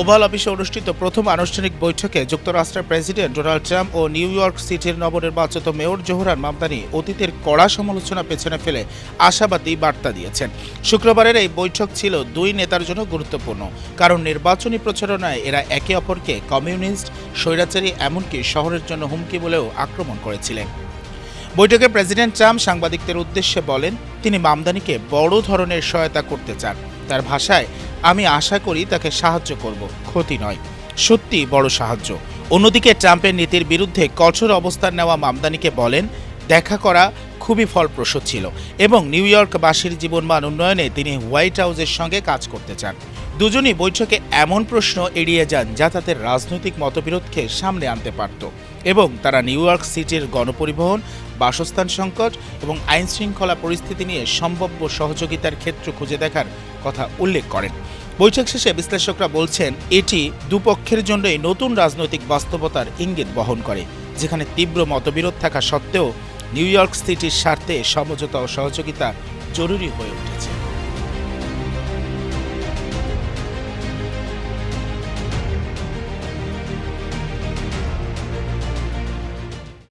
Oval অফিসে অনুষ্ঠিত প্রথম আনুষ্ঠানিক বৈঠকে যুক্তরাষ্ট্রের প্রেসিডেন্ট ডোনাল্ড ট্রাম্প ও নিউ ইয়র্ক সিটির নবনির্বাচিত মেয়র জোহরান মামদানি অতীতের কড়া সমালোচনা পেছনে ফেলে আশাবাদী বার্তা দিয়েছেন। শুক্রবারের এই বৈঠক ছিল দুই নেতার জন্য গুরুত্বপূর্ণ, কারণ নির্বাচনী প্রচারণায় এরা একে অপরকে কমিউনিস্ট, স্বৈরাচারী এমনকি শহরের জন্য হুমকি বলেও আক্রমণ করেছিলেন। বৈঠকে প্রেসিডেন্ট ট্রাম্প সাংবাদিকদের উদ্দেশ্যে বলেন, তিনি মামদানিকে বড় ধরনের সহায়তা করতে চান। তার ভাষায় আমি আশা করি তাকে সাহায্য করব, ক্ষতি নয়। সত্যি বড় সাহায্য। অন্যদিকে ট্রাম্পের নীতির বিরুদ্ধে কঠোর অবস্থান নেওয়া মামদানিকে বলেন, দেখা করা খুবই ফলপ্রসূ ছিল এবং নিউ ইয়র্কবাসীর জীবনমান উন্নয়নে তিনি হোয়াইট হাউসের সঙ্গে কাজ করতে চান। দুজনই বৈঠকে এমন প্রশ্ন এড়িয়ে যান যা তাদের রাজনৈতিক মতবিরোধকে সামনে আনতে পারত এবং তারা নিউ ইয়র্ক সিটির গণপরিবহন, বাসস্থান সংকট এবং আইন শৃঙ্খলা পরিস্থিতি নিয়ে সম্ভাব্য সহযোগিতার ক্ষেত্র খুঁজে দেখার কথা উল্লেখ করেন। বৈঠক শেষে বিশ্লেষকরা বলছেন, এটি দুপক্ষের জন্যই নতুন রাজনৈতিক বাস্তবতার ইঙ্গিত বহন করে, যেখানে তীব্র মতবিরোধ থাকা সত্ত্বেও নিউ ইয়র্ক সিটির স্বার্থে সমঝোতা ও সহযোগিতা জরুরি হয়ে উঠেছে।